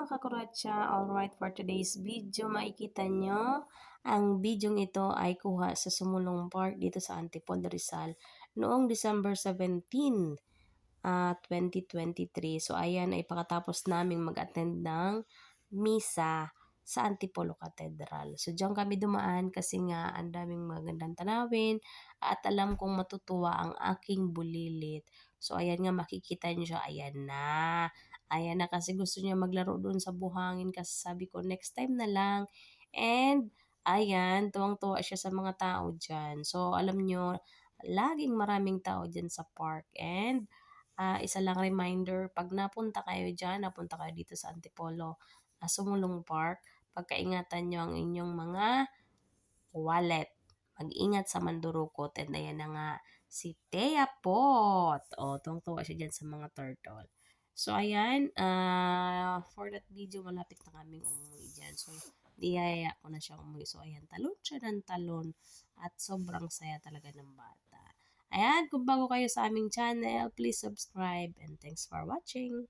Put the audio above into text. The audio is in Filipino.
mga kakuratsa, alright for today's video, makikita nyo, ang video ito ay kuha sa Sumulong Park dito sa Antipolo Rizal noong December 17, uh, 2023. So ayan ay pagkatapos naming mag-attend ng misa sa Antipolo Cathedral. So diyan kami dumaan kasi nga ang daming magandang tanawin at alam kong matutuwa ang aking bulilit. So ayan nga makikita niyo siya, ayan na. Ayan na kasi gusto niya maglaro doon sa buhangin kasi sabi ko next time na lang. And ayan, tuwang-tuwa siya sa mga tao dyan. So alam nyo, laging maraming tao dyan sa park. And uh, isa lang reminder, pag napunta kayo dyan, napunta kayo dito sa Antipolo, uh, Sumulong Park, pagkaingatan nyo ang inyong mga wallet. Mag-ingat sa mandurukot. And ayan na nga, si Thea Pot. O, tuwang-tuwa siya dyan sa mga turtle. So, ayan, uh, for that video, malapit na kaming umuwi dyan. So, diyaya ko na siya umuwi. So, ayan, talon siya ng talon. At sobrang saya talaga ng bata. Ayan, kung bago kayo sa aming channel, please subscribe and thanks for watching.